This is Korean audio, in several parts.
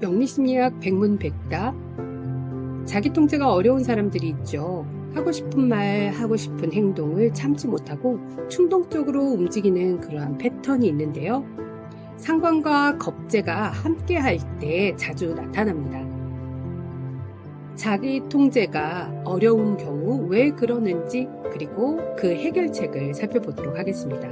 명리심리학 백문백답 자기 통제가 어려운 사람들이 있죠. 하고 싶은 말, 하고 싶은 행동을 참지 못하고 충동적으로 움직이는 그러한 패턴이 있는데요. 상관과 겁재가 함께 할 때 자주 나타납니다. 자기 통제가 어려운 경우 왜 그러는지 그리고 그 해결책을 살펴보도록 하겠습니다.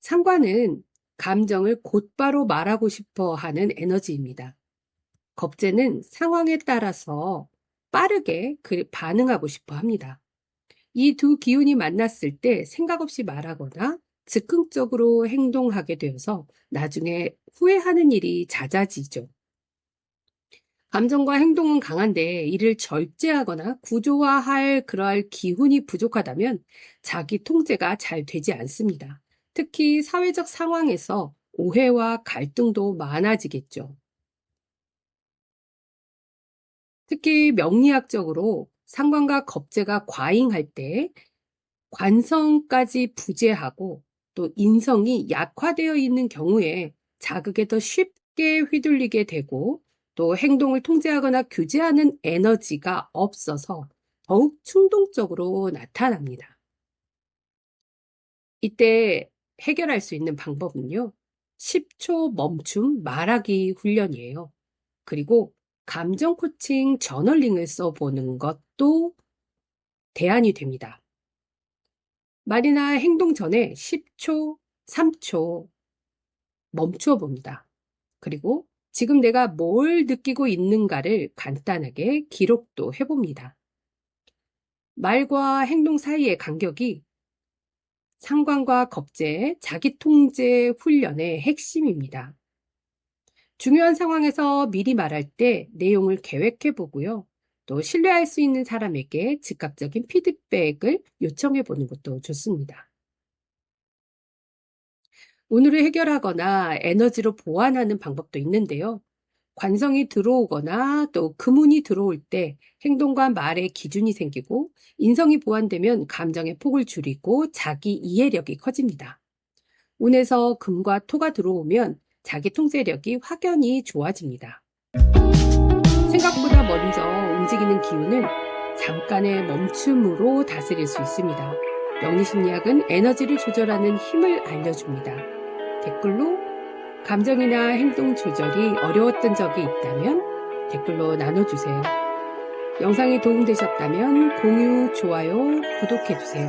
상관은 감정을 곧바로 말하고 싶어 하는 에너지입니다. 겁재는 상황에 따라서 빠르게 그 반응하고 싶어 합니다. 이 두 기운이 만났을 때 생각 없이 말하거나 즉흥적으로 행동하게 되어서 나중에 후회하는 일이 잦아지죠. 감정과 행동은 강한데 이를 절제하거나 구조화할 그러할 기운이 부족하다면 자기 통제가 잘 되지 않습니다. 특히 사회적 상황에서 오해와 갈등도 많아지겠죠. 특히 명리학적으로 상관과 겁재가 과잉할 때 관성까지 부재하고 또 인성이 약화되어 있는 경우에 자극에 더 쉽게 휘둘리게 되고 또 행동을 통제하거나 규제하는 에너지가 없어서 더욱 충동적으로 나타납니다. 이때 해결할 수 있는 방법은요. 10초 멈춤 말하기 훈련이에요. 그리고 감정 코칭 저널링을 써보는 것도 대안이 됩니다. 말이나 행동 전에 10초, 3초 멈추어 봅니다. 그리고 지금 내가 뭘 느끼고 있는가를 간단하게 기록도 해봅니다. 말과 행동 사이의 간격이 상관과 겁제, 자기 통제 훈련의 핵심입니다. 중요한 상황에서 미리 말할 때 내용을 계획해 보고요. 또 신뢰할 수 있는 사람에게 즉각적인 피드백을 요청해 보는 것도 좋습니다. 오늘을 해결하거나 에너지로 보완하는 방법도 있는데요. 관성이 들어오거나 또 금운이 들어올 때 행동과 말의 기준이 생기고 인성이 보완되면 감정의 폭을 줄이고 자기 이해력이 커집니다. 운에서 금과 토가 들어오면 자기 통제력이 확연히 좋아집니다. 생각보다 먼저 움직이는 기운은 잠깐의 멈춤으로 다스릴 수 있습니다. 명리심리학은 에너지를 조절하는 힘을 알려줍니다. 댓글로 감정이나 행동 조절이 어려웠던 적이 있다면 댓글로 나눠주세요. 영상이 도움되셨다면 공유, 좋아요, 구독해주세요.